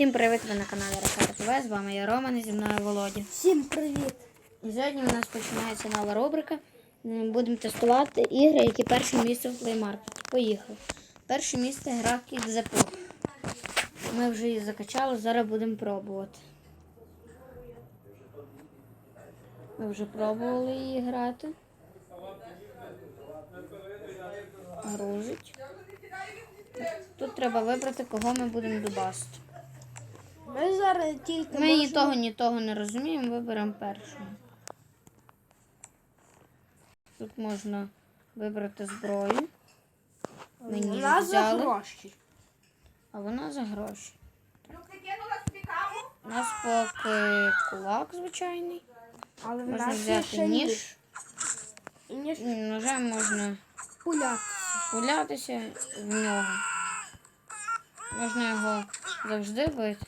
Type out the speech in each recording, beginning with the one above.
Всім привіт! Ви на каналі Ракета ТВ. З вами я Роман і зі мною Володя. Всім привіт! І сьогодні у нас починається нова рубрика. Будемо тестувати ігри, які перше місце в Play Market. Поїхали. Перше місце гра Kid the. Ми вже її закачали, зараз будемо пробувати. Ми вже пробували її грати. Грузить. Тут треба вибрати, кого ми будемо дубасити. Ми зараз тільки Ми ні можемо- того, ні того не розуміємо, виберемо першого. Тут можна вибрати зброю. Мені Вона за взяли, гроші. а вона за гроші. У нас поки кулак звичайний. Але в Можна нас є взяти ще ніж. І ніж І Ножем можна пуля. пулятися в нього. Можна його завжди бити.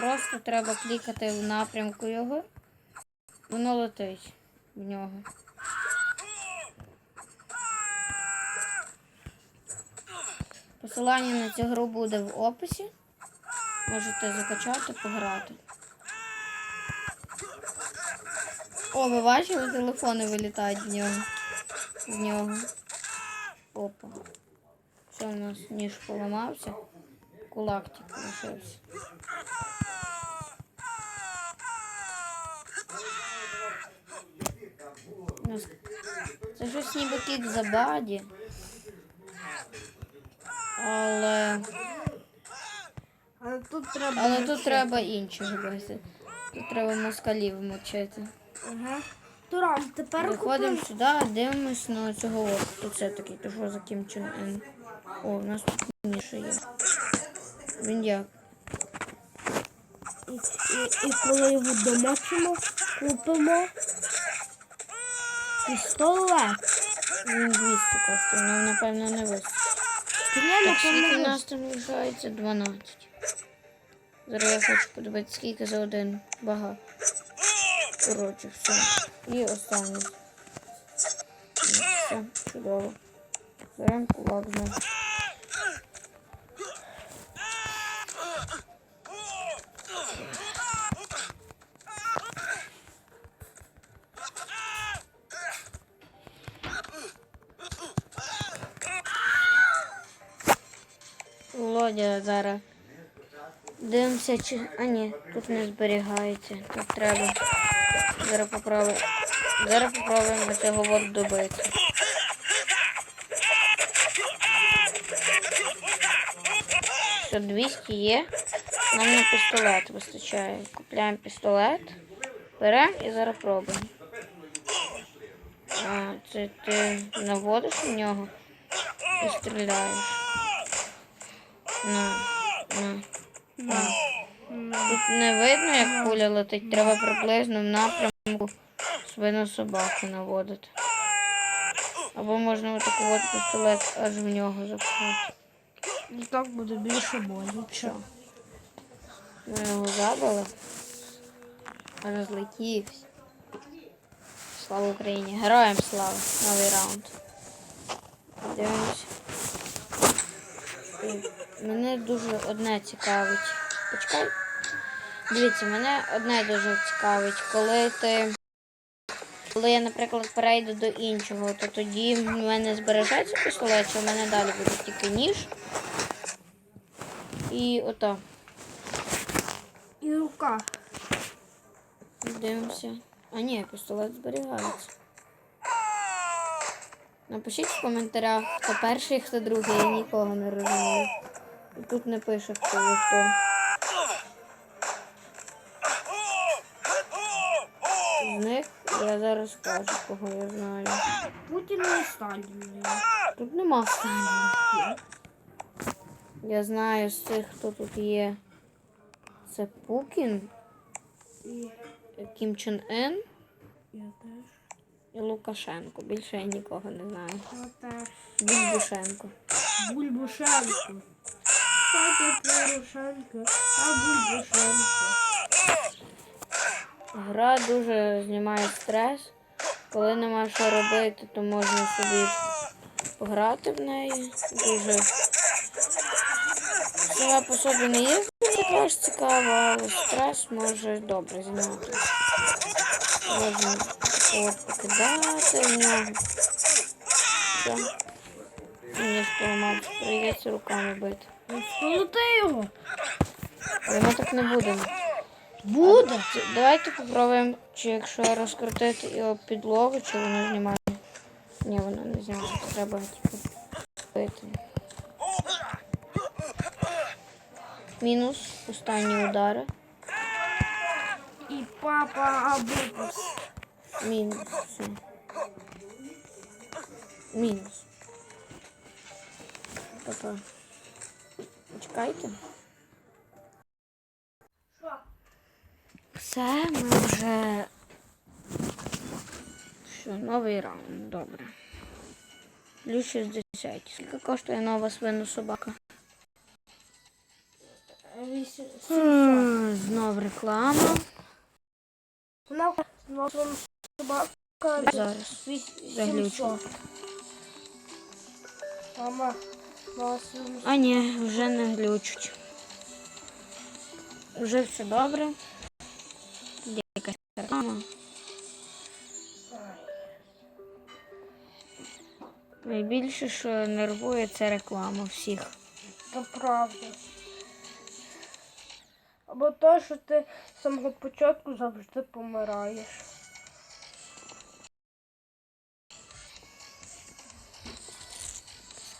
Просто треба клікати в напрямку його. Воно летить в нього. Посилання на цю гру буде в описі. Можете закачати, пограти. О, ви бачили, телефони вилітають в нього. З нього. Опа. Що у нас ніж поламався? Кулак тільки лишився. Це щось ніби кік за баді. Але. Але тут треба. Але тут треба інших бити. Тут треба москалів мочити. Ага. Туран, тепер Приходимо купимо. сюди, дивимось на цього от. Тут все таки, то що за Кім Чен Ен. О, у нас тут ніше є. Він як? І, і, і коли його домочимо, купимо пістолет. Він 200 коштує, нам напевно не вистачить. Так, скільки напевно, нас там лишається? 12. Зараз я хочу подивитися, скільки за один. Багато. Коротше, все. І останній. Все, чудово. Беремо кулак знову. Володя зараз. Дивимося, чи. А ні, тут не зберігається. Тут треба. Зараз попробуємо. Зараз попробуємо цього вот добити. Все, 200 є. Нам на пістолет вистачає. Купляємо пістолет. Беремо і зараз пробуємо. А, це ти наводиш в нього і стріляєш. На, на, на. Тут не видно, як пуля летить, треба приблизно в напрямку свину собаку наводити. Або можна отаку от пістолет аж в нього запхати. І так буде більше болі. Що? Ми його забили. Розлетівся. Слава Україні! Героям слава! Новий раунд. Дивимося. Мене дуже одне цікавить. Почекай. Дивіться, мене одне дуже цікавить. Коли ти. Коли я, наприклад, перейду до іншого, то тоді в мене збережеться пістолет, чи в мене далі буде тільки ніж. І ото. І рука. Дивимося. А ні, пістолет зберігається. Напишіть в коментарях, хто перший, хто другий, я нікого не розумію. Тут не пише, хто ви хто. З них я зараз скажу, кого я знаю. Путін і Сталін. Тут нема Сталіна. Я знаю з цих, хто тут є. Це Пукін, Кім Чен Ен я теж. і Лукашенко. Більше я нікого не знаю. Я теж. Бульбушенко. Бульбушенко. Папа Порошенко, а Бульбушенко. Гра дуже знімає стрес. Коли нема що робити, то можна собі пограти в неї. Дуже сама по собі не є теж цікаво, але стрес може добре зняти. Можна от покидати в нього. Все. Мені споламав, прийдеться руками бити. Сколоти його. Але ми так не будемо. Буде. Давайте попробуємо, чи якщо розкрутити його підлогу, чи воно знімає. Ні, воно не знімає, треба бити. Мінус останні удари. І папа Абупус. Мінус. Мінус. Папа. Чекайте. Все, ми вже. Що, новий раунд, добре. Плюс 60. Скільки коштує нова свина собака? Знов реклама. Вона знову собака. Зараз. Заглючу. Мама. А ні, вже не глючуть. Вже все добре. Є якась реклама. Найбільше, що нервує, це реклама всіх. Це правда. Або то, що ти з самого початку завжди помираєш.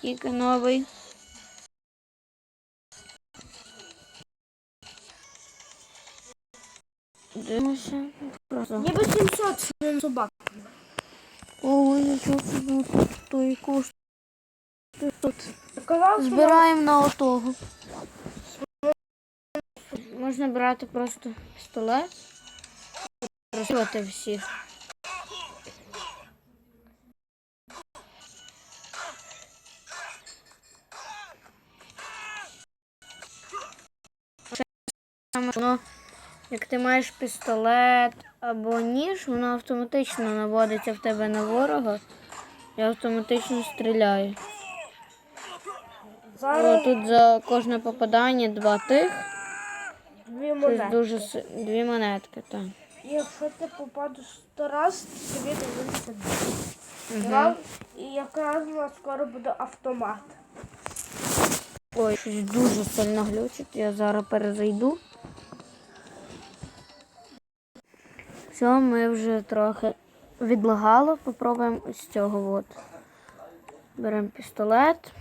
Скільки новий? Дивимося. Просто. Ніби 700 собак. Ой, нічого собі той коштує. Тут. Збираємо на отого. Можна брати просто пістолет. Розстрілювати всіх. Воно, як ти маєш пістолет або ніж, воно автоматично наводиться в тебе на ворога і автоматично стріляє. О, зараз тут за кожне попадання два тих. дві Щось монети. дуже дві монетки, так. І якщо ти попадеш сто раз, тобі дивиться Угу. І якраз у нас скоро буде автомат. Ой, щось дуже сильно глючить. Я зараз перезайду. Все, ми вже трохи відлагало. Попробуємо ось цього от. Беремо пістолет.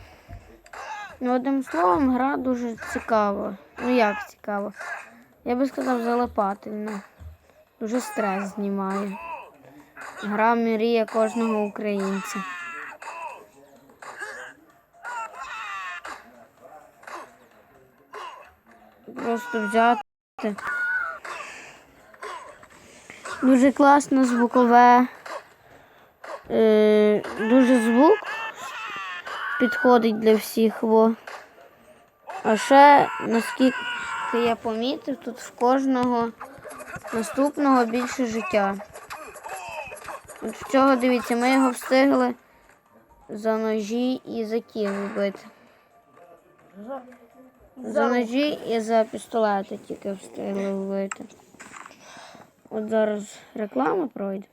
Ну, одним словом, гра дуже цікава. Ну як цікава? Я би сказав, залипательна. Дуже стрес знімає. Гра мрія кожного українця. Просто взяти. Дуже класно звукове. Е, дуже звук підходить для всіх. Во. А ще, наскільки я помітив, тут в кожного наступного більше життя. От в цього, дивіться, ми його встигли за ножі і за кіл вбити. За, ножі і за пістолети тільки встигли вбити. От зараз реклама пройде.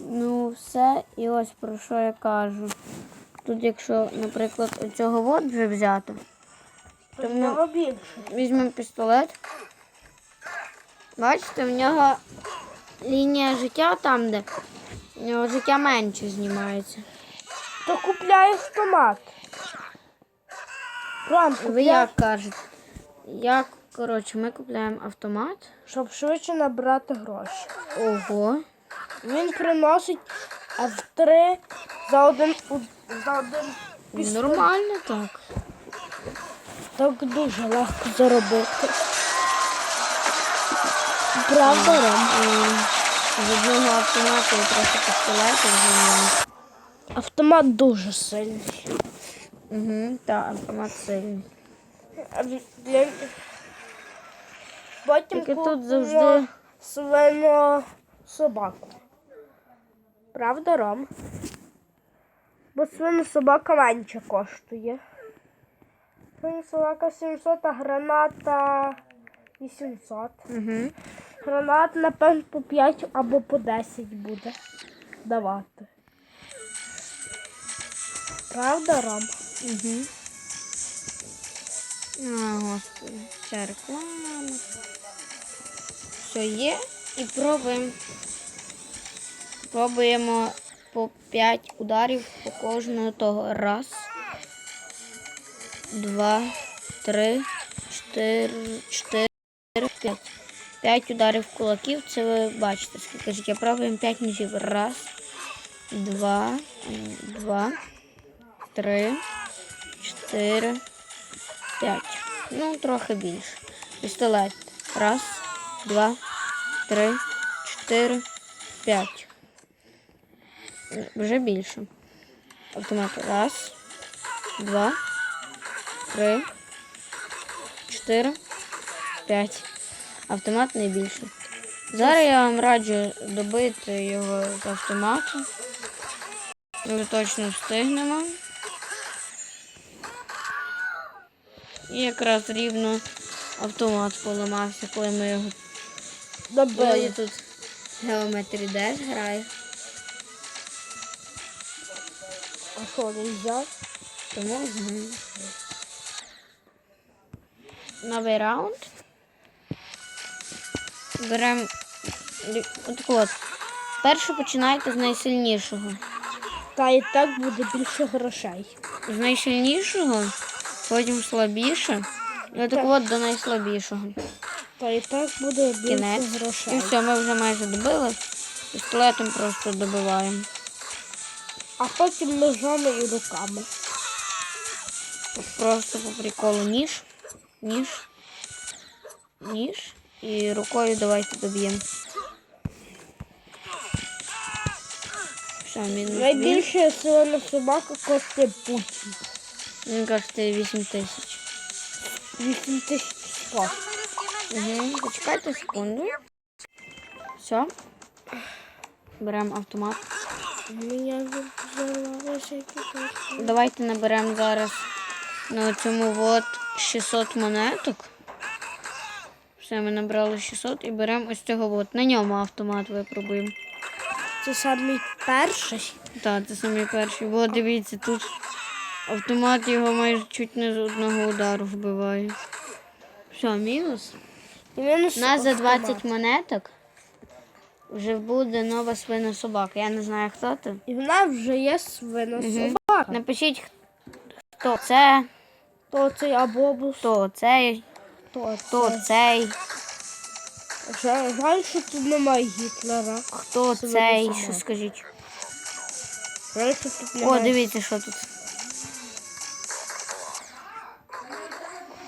Ну, все, і ось про що я кажу. Тут, якщо, наприклад, оцього от вже взято, то ми- нього більше. візьмемо пістолет. Бачите, в нього лінія життя там, де в нього життя менше знімається. То купляй автомат. Ром, Ви як кажете? Як, коротше, ми купляємо автомат. щоб швидше набрати гроші. Ого. Він приносить F3 за один, за один пістолет. Нормально так. Так дуже легко заробити. Правда, Ром? З одного автомату і трохи пістолетів вже Автомат дуже сильний. Угу, так, автомат сильний. Для... Потім Тільки тут завжди свину собаку. Правда, Ром? Бо свину собака менше коштує. Свину Собака 700, а граната 800. Угу. Гранат, напевно, по 5 або по 10 буде давати. Правда, Ром? Угу. А, господи, ця реклама. Все є. І пробуємо. Пробуємо по 5 ударів по кожного того. Раз. Два, три, чотири, чотири, п'ять. П'ять ударів кулаків. Це ви бачите, скільки ж я пробуємо 5 ножів. Раз, два, два, три, чотири, п'ять. Ну, трохи більше. Пістолет. Раз, два, три, чотири, п'ять. Вже більше. Автомат. Раз, два, три, чотири, п'ять. Автомат найбільший. Зараз я вам раджу добити його з автомату. Ми точно встигнемо. І якраз рівно автомат поламався, коли ми його. Коли я тут Geometry Dash граю. А що, не взяв? Тому знаю. Новий раунд. Беремо. От от. Перше починайте з найсильнішого. Та і так буде більше грошей. З найсильнішого, потім слабіше. І от от до найслабішого. Та і так буде більше Кінець. І грошей. все, ми вже майже добили. Пістолетом просто добиваємо. А потім ножами і руками. Просто по приколу ніж, ніж, ніж. І рукою давайте доб'ємо. Все, мінус. він. Найбільше сила собака коштує Путін. Він коштує 8 тисяч. 8100. Угу. Почекайте секунду. Все. Беремо автомат. Давайте наберемо зараз на цьому от 600 монеток. Все, ми набрали 600 і беремо ось цього от. На ньому автомат випробуємо. Це самий перший. Так, це самі перші. Бо дивіться, тут автомат його майже чуть не з одного удару вбиває. Все, мінус. У нас за автомат. 20 монеток вже буде нова свина собака. Я не знаю, хто це. І в нас вже є свина собака. Напишіть, хто це, То цей абобус, хто цей, то хто цей, Жаль, що тут немає Гітлера. хто Свина цей, собака. що скажіть. Жаль, що тут О, дивіться, що тут.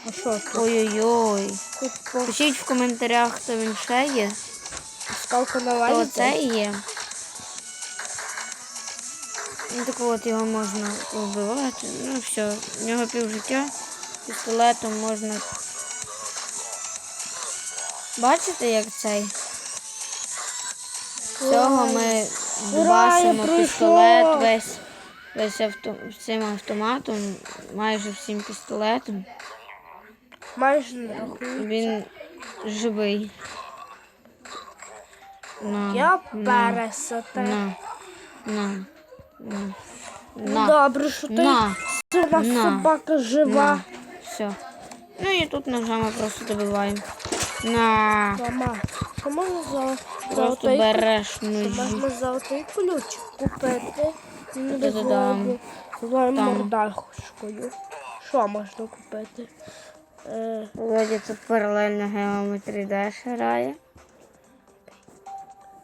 А що тут? Ой-ой-ой. Пишіть в коментарях, хто він ще є. скалка на Хто вазі. це є. Ну так от його можна вбивати. Ну все, в нього пів життя. Пістолетом можна. Бачите, як цей? Всього ми Ура, бачимо пістолет весь, весь авто, цим автоматом, майже всім пістолетом. Майже не рахую. Він живий. На, Я на, пересоте. на, на, на, Ну на, добре, що ти на, сина на, собака жива. на. Все. Ну і тут ножами просто добиваємо. На. Мама, що можна за Просто золотий береш Що ножі. можна золотий ключ купити Та-да-дам. злою Там. мордашкою. Що можна купити? Володя тут паралельно геометрі Dash грає.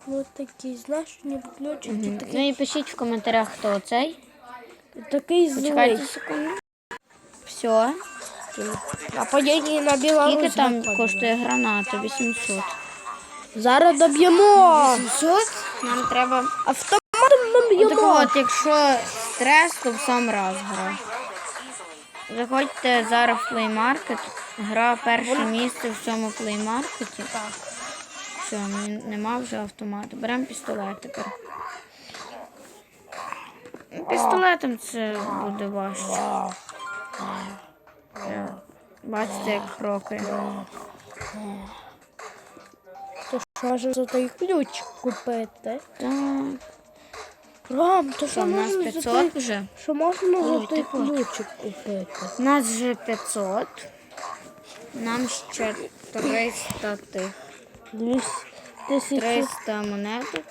ну такий, знаєш, ключик, Мгм. mm такий, Ну і пишіть в коментарях, хто цей. такий злий. Секунду. Все. А події на Білорусь. Скільки там виходили. коштує граната? 800. Зараз доб'ємо. 800? Нам треба Автоматом Отако доб'ємо. от, якщо стрес, то в сам раз гра. Заходьте зараз в Play Market. Гра перше місце в цьому Play Market. Так. Все, нема вже автомату. Беремо пістолет тепер. Ну, Пістолетом це буде важче. Бачите, як хрокає. То що ж за той ключ купити? Так. Ром, то Що, в нас за 500 той, вже? що можна за той так ключик купити? У нас вже 500. Нам ще 300 тих. 300 монеток.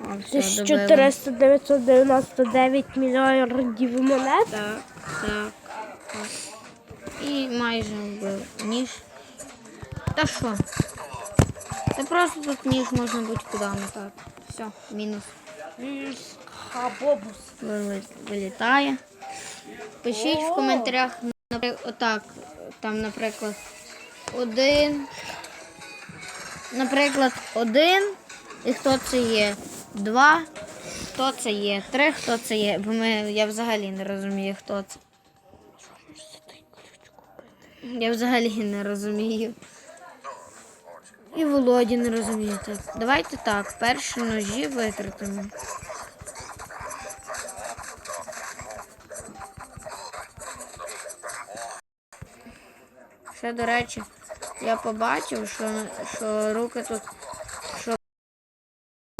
О, все, добили. 1400 999 мільярдів монет. Так, так, так. І майже вбив ніж. Та що? Це просто тут ніж можна будь-куди мотати. Все, мінус. Хабобус. Вилітає. Пишіть в коментарях, отак, там, наприклад, один. Наприклад, один. І хто це є? Два. Хто це є? Три, хто це є? Бо ми, я взагалі не розумію, хто це. Я взагалі не розумію. І Володі не розуміє. Давайте так, перші ножі витратимо. Ще, до речі, я побачив, що, що руки тут, що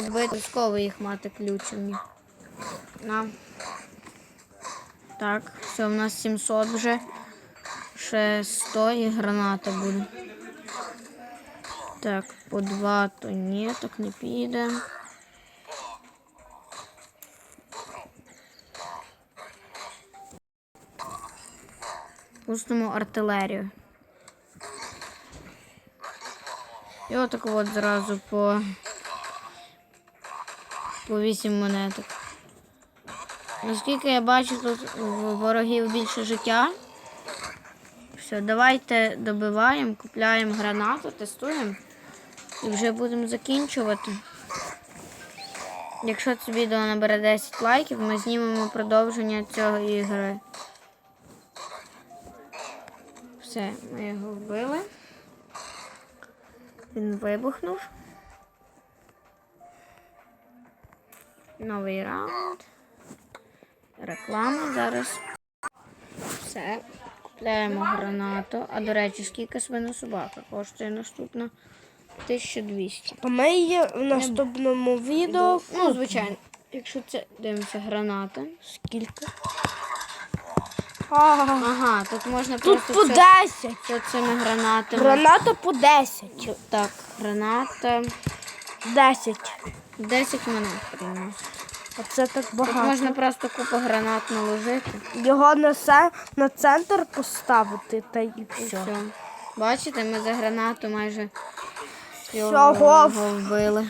обов'язково їх мати ключені. На. Так, все, у нас 700 вже. Ще 100 і граната буде. Так, по 2 то ні, так не піде. Пустимо артилерію. І отак от зразу по, по 8 монеток. Наскільки я бачу, тут в ворогів більше життя. Все, давайте добиваємо, купляємо гранату, тестуємо і вже будемо закінчувати. Якщо це відео набере 10 лайків, ми знімемо продовження цього ігри. Все, ми його вбили. Він вибухнув. Новий раунд. Реклама зараз. Все. Купляємо гранату. А до речі, скільки свинособака коштує наступна? 1200. А ми є в наступному відео. Ну, звичайно. Якщо це дивимося граната. Скільки? Ага, тут можна тут просто по все, 10. все цими гранатами. Граната по 10. Так, граната. 10. 10 монет приймемо. Оце так Тут можна просто купу гранат наложити. Його на, се- на центр поставити та і І все. все. Бачите, ми за гранату майже Всього. вбили.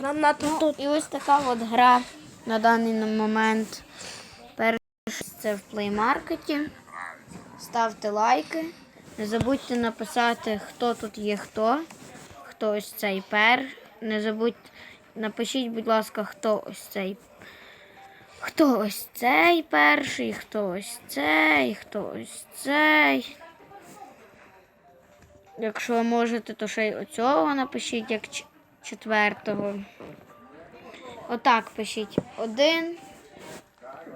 Граната тут. І ось така от гра на даний момент. Це в плеймаркеті. Ставте лайки. Не забудьте написати, хто тут є хто. Хто ось цей пер. Не забудьте, напишіть, будь ласка, хто ось цей. Хто ось цей перший, хто ось цей, хто ось цей. Якщо можете, то ще й оцього напишіть як четвертого. Отак пишіть один.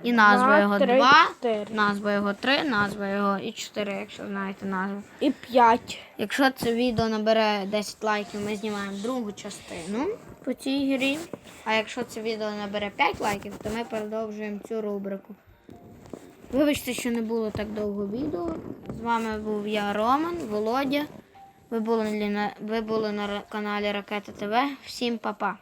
І назва його три, два, чотири. назва його три, назва його і чотири, якщо знаєте назву. І 5. Якщо це відео набере 10 лайків, ми знімаємо другу частину по цій грі. А якщо це відео набере 5 лайків, то ми продовжуємо цю рубрику. Вибачте, що не було так довго відео. З вами був я, Роман, Володя. Ви були на, ви були на каналі Ракета ТВ. Всім па-па.